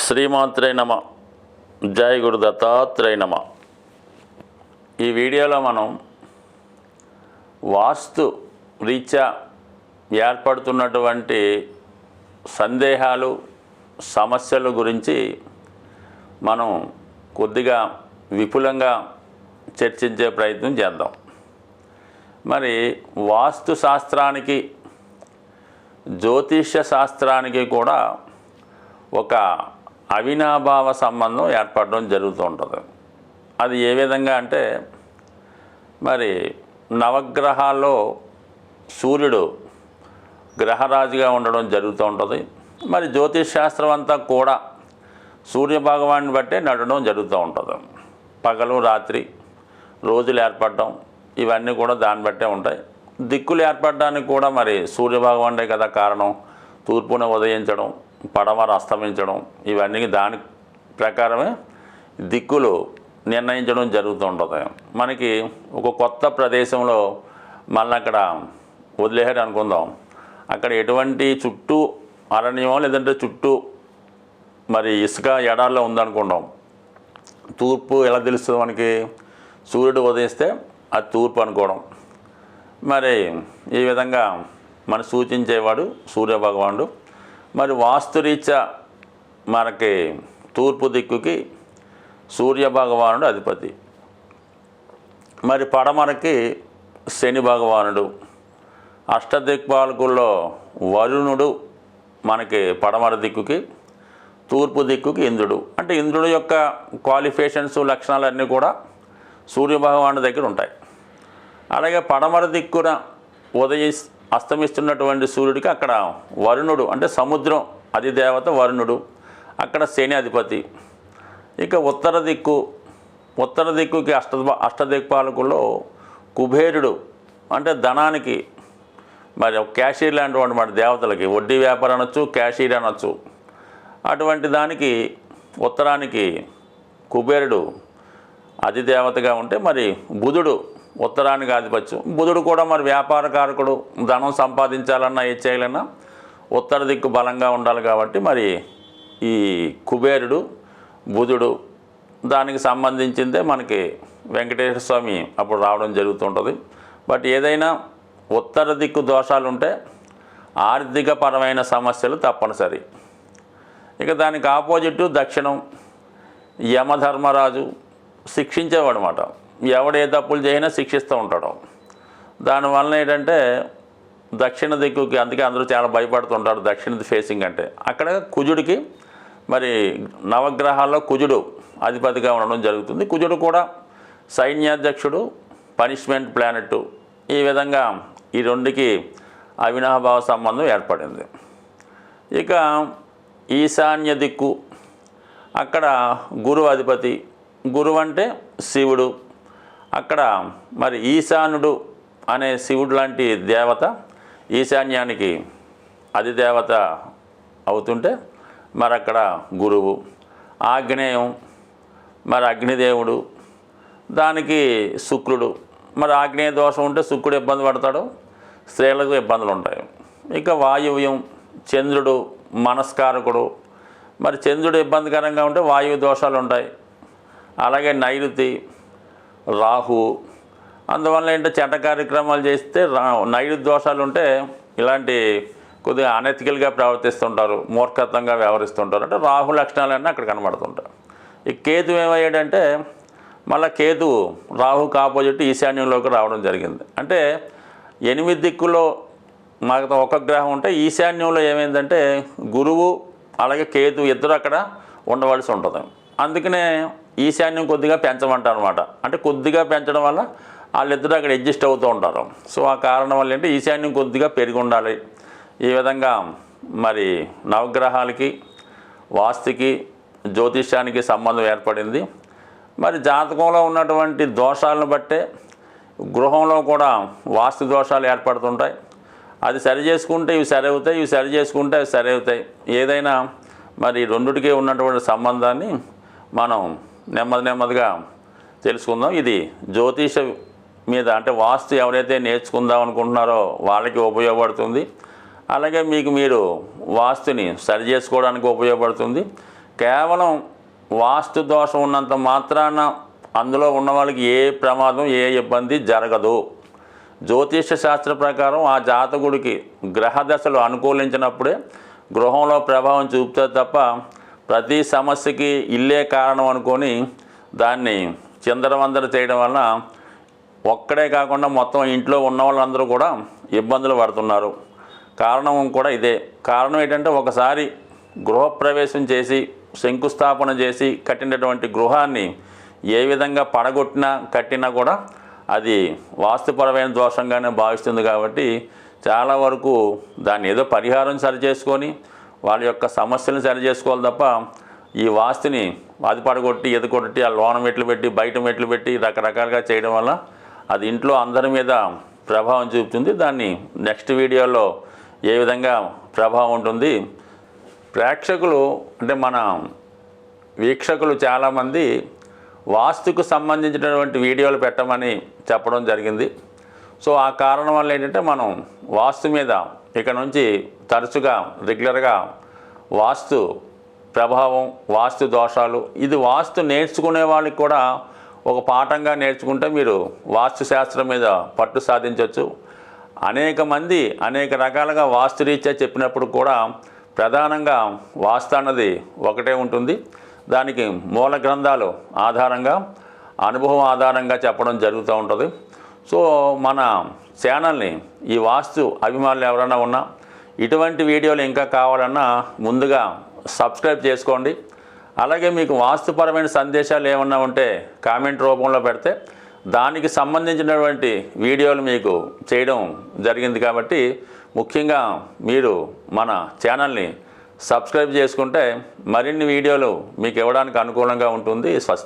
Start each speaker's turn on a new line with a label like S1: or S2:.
S1: శ్రీమాత్రే నమ. జయ గురు దత్తాత్రేయ నమ. ఈ వీడియోలో మనం వాస్తు రీత్యా ఏర్పడుతున్నటువంటి సందేహాలు సమస్యల గురించి మనం కొద్దిగా విపులంగా చర్చించే ప్రయత్నం చేద్దాం. మరి వాస్తు శాస్త్రానికి జ్యోతిష్య శాస్త్రానికి కూడా ఒక అవినాభావ సంబంధం ఏర్పడడం జరుగుతూ ఉంటుంది. అది ఏ విధంగా అంటే మరి నవగ్రహాల్లో సూర్యుడు గ్రహరాజుగా ఉండడం జరుగుతూ ఉంటుంది. మరి జ్యోతిష్ శాస్త్రం అంతా కూడా సూర్య భగవాన్ని బట్టే నడవడం జరుగుతూ ఉంటుంది. పగలు రాత్రి రోజులు ఏర్పడడం ఇవన్నీ కూడా దాన్ని బట్టే ఉంటాయి. దిక్కులు ఏర్పడడానికి కూడా మరి సూర్య భగవానుడే కదా కారణం. తూర్పున ఉదయించడం పడమర అస్తమించడం ఇవన్నీ దాని ప్రకారమే దిక్కులు నిర్ణయించడం జరుగుతూ ఉంటుంది మనకి ఒక కొత్త ప్రదేశంలో మళ్ళీ అక్కడ వదిలేసారు అనుకుందాం. అక్కడ ఎటువంటి చుట్టూ అరణ్యమో లేదంటే చుట్టూ మరి ఇసుక ఎడారిలో ఉందనుకుంటాం. తూర్పు ఎలా తెలుస్తుంది మనకి? సూర్యుడు ఉదయిస్తే అది తూర్పు అనుకోవడం. మరి ఈ విధంగా మన సూచించేవాడు సూర్య భగవానుడు మరి వాస్తురీత్యా మనకి తూర్పు దిక్కుకి సూర్య భగవానుడు అధిపతి. మరి పడమరకి శని భగవానుడు. అష్టదిక్పాలకుల్లో వరుణుడు మనకి పడమర దిక్కుకి తూర్పు దిక్కుకి ఇంద్రుడు. అంటే ఇంద్రుడు యొక్క క్వాలిఫికేషన్స్ లక్షణాలన్నీ కూడా సూర్య భగవానుడి దగ్గర ఉంటాయి. అలాగే పడమర దిక్కున ఉదయి అస్తమిస్తున్నటువంటి సూర్యుడికి అక్కడ వరుణుడు అంటే సముద్రం అది దేవత వరుణుడు అక్కడ శని అధిపతి. ఇక ఉత్తర దిక్కు ఉత్తర దిక్కుకి అష్ట అష్టదిక్పాలకుల్లో కుబేరుడు అంటే ధనానికి మరి ఒక క్యాషియర్ లాంటి మన దేవతలకి. వడ్డీ వ్యాపారం అనొచ్చు క్యాషియర్ అనొచ్చు. అటువంటి దానికి ఉత్తరానికి కుబేరుడు అధిదేవతగా ఉంటే మరి బుధుడు ఉత్తరానికి ఆధిపత్యం. బుధుడు కూడా మరి వ్యాపారకారకుడు ధనం సంపాదించాలన్నా ఏ చేయాలన్నా ఉత్తర దిక్కు బలంగా ఉండాలి కాబట్టి మరి ఈ కుబేరుడు బుధుడు దానికి సంబంధించిందే మనకి వెంకటేశ్వర స్వామి అప్పుడు రావడం జరుగుతుంటుంది. బట్ ఏదైనా ఉత్తర దిక్కు దోషాలు ఉంటే ఆర్థికపరమైన సమస్యలు తప్పనిసరి. ఇక దానికి ఆపోజిట్ దక్షిణం యమధర్మరాజు శిక్షించేవాడు అనమాట ఎవడు ఏ తప్పులు చేయినా శిక్షిస్తూ ఉంటాడు. దానివల్ల ఏంటంటే దక్షిణ దిక్కుకి అందుకే అందరూ చాలా భయపడుతుంటారు దక్షిణ ఫేసింగ్ అంటే. అక్కడ కుజుడికి మరి నవగ్రహాల్లో కుజుడు అధిపతిగా ఉండడం జరుగుతుంది. కుజుడు కూడా సైన్యాధ్యక్షుడు పనిష్మెంట్ ప్లానెట్ ఈ విధంగా ఈ రెండుకి అవినాభావ సంబంధం ఏర్పడింది. ఇక ఈశాన్య దిక్కు అక్కడ గురువు అధిపతి గురువు అంటే శివుడు. అక్కడ మరి ఈశానుడు అనే శివుడు లాంటి దేవత ఈశాన్యానికి అధిదేవత అవుతుంటే మరి అక్కడ గురువు ఆగ్నేయం మరి అగ్నిదేవుడు దానికి శుక్రుడు. మరి ఆగ్నేయ దోషం ఉంటే శుక్రుడు ఇబ్బంది పడతాడు స్త్రీలకు ఇబ్బందులు ఉంటాయి. ఇక వాయువ్యం చంద్రుడు మనస్కారకుడు. మరి చంద్రుడు ఇబ్బందికరంగా ఉంటే వాయువు దోషాలు ఉంటాయి. అలాగే నైరుతి రాహు. అందువల్ల ఏంటంటే చెడ్డ కార్యక్రమాలు చేస్తే రా నైరు దోషాలు ఉంటే ఇలాంటి కొద్దిగా అనెథికల్గా ప్రవర్తిస్తుంటారు మూర్ఖత్వంగా వ్యవహరిస్తుంటారు. అంటే రాహు లక్షణాలన్నీ అక్కడ కనబడుతుంటాయి. ఈ కేతు ఏమయ్యాడంటే మళ్ళీ కేతు రాహుకి ఆపోజిట్ ఈశాన్యంలోకి రావడం జరిగింది. అంటే ఎనిమిది దిక్కులో మాకు ఒక గ్రహం ఉంటే ఈశాన్యంలో ఏమైందంటే గురువు అలాగే కేతు ఇద్దరు అక్కడ ఉండవలసి ఉంటుంది. అందుకనే ఈశాన్యం కొద్దిగా పెంచమంటారు అనమాట అంటే కొద్దిగా పెంచడం వల్ల వాళ్ళిద్దరూ అక్కడ అడ్జస్ట్ అవుతూ ఉంటారు. సో ఆ కారణం వల్ల ఏంటంటే ఈశాన్యం కొద్దిగా పెరిగి ఉండాలి ఈ విధంగా మరి నవగ్రహాలకి వాస్తుకి జ్యోతిష్యానికి సంబంధం ఏర్పడింది. మరి జాతకంలో ఉన్నటువంటి దోషాలను బట్టే గృహంలో కూడా వాస్తు దోషాలు ఏర్పడుతుంటాయి. అది సరి చేసుకుంటే ఇవి సరి అవుతాయి ఇవి సరి చేసుకుంటే అవి సరి అవుతాయి. ఏదైనా మరి రెండుటికి ఉన్నటువంటి సంబంధాన్ని మనం నెమ్మది నెమ్మదిగా తెలుసుకుందాం. ఇది జ్యోతిష మీద అంటే వాస్తు ఎవరైతే నేర్చుకుందాం అనుకుంటున్నారో వాళ్ళకి ఉపయోగపడుతుంది. అలాగే మీకు మీరు వాస్తుని సరి చేసుకోవడానికి ఉపయోగపడుతుంది. కేవలం వాస్తు దోషం ఉన్నంత మాత్రాన అందులో ఉన్న వాళ్ళకి ఏ ప్రమాదం ఏ ఇబ్బంది జరగదు. జ్యోతిష శాస్త్ర ప్రకారం ఆ జాతకుడికి గ్రహ దశలు అనుకూలించినప్పుడే గృహంలో ప్రభావం చూపుతుంది తప్ప ప్రతి సమస్యకి ఇల్లే కారణం అనుకొని దాన్ని చిందరవందర చేయడం వలన ఒక్కడే కాకుండా మొత్తం ఇంట్లో ఉన్న వాళ్ళందరూ కూడా ఇబ్బందులు పడుతున్నారు. కారణం కూడా ఇదే. కారణం ఏంటంటే ఒకసారి గృహప్రవేశం చేసి శంకుస్థాపన చేసి కట్టినటువంటి గృహాన్ని ఏ విధంగా పడగొట్టినా కట్టినా కూడా అది వాస్తుపరమైన దోషంగానే భావిస్తుంది కాబట్టి చాలా వరకు దాన్ని ఏదో పరిహారం సరిచేసుకొని వాళ్ళ యొక్క సమస్యలను సరి చేసుకోవాలి తప్ప ఈ వాస్తుని అది పడగొట్టి ఎది కొట్టి ఆ లోన మెట్లు పెట్టి బయట మెట్లు పెట్టి రకరకాలుగా చేయడం వల్ల అది ఇంట్లో అందరి మీద ప్రభావం చూపుతుంది. దాన్ని నెక్స్ట్ వీడియోలో ఏ విధంగా ప్రభావం ఉంటుంది? ప్రేక్షకులు అంటే మన వీక్షకులు చాలామంది వాస్తుకు సంబంధించినటువంటి వీడియోలు పెట్టమని చెప్పడం జరిగింది. సో ఆ కారణం వల్ల ఏంటంటే మనం వాస్తు మీద ఇక నుంచి తరచుగా రెగ్యులర్గా వాస్తు ప్రభావం వాస్తు దోషాలు ఇది వాస్తు నేర్చుకునే వాళ్ళకి కూడా ఒక పాఠంగా నేర్చుకుంటే మీరు వాస్తు శాస్త్రం మీద పట్టు సాధించవచ్చు అనేక మంది అనేక రకాలుగా వాస్తు రీత్యా చెప్పినప్పుడు కూడా ప్రధానంగా వాస్తు అన్నది ఒకటే ఉంటుంది. దానికి మూల గ్రంథాలు ఆధారంగా అనుభవం ఆధారంగా చెప్పడం జరుగుతూ ఉంటుంది. సో మన ఛానల్ని ఈ వాస్తు అభిమానులు ఎవరైనా ఉన్నా ఇటువంటి వీడియోలు ఇంకా కావాలన్నా ముందుగా సబ్స్క్రైబ్ చేసుకోండి. అలాగే మీకు వాస్తుపరమైన సందేశాలు ఏమన్నా ఉంటే కామెంట్ రూపంలో పెడితే దానికి సంబంధించినటువంటి వీడియోలు మీకు చేయడం జరిగింది కాబట్టి ముఖ్యంగా మీరు మన ఛానల్ని సబ్స్క్రైబ్ చేసుకుంటే మరిన్ని వీడియోలు మీకు ఇవ్వడానికి అనుకూలంగా ఉంటుంది. స్వస్తి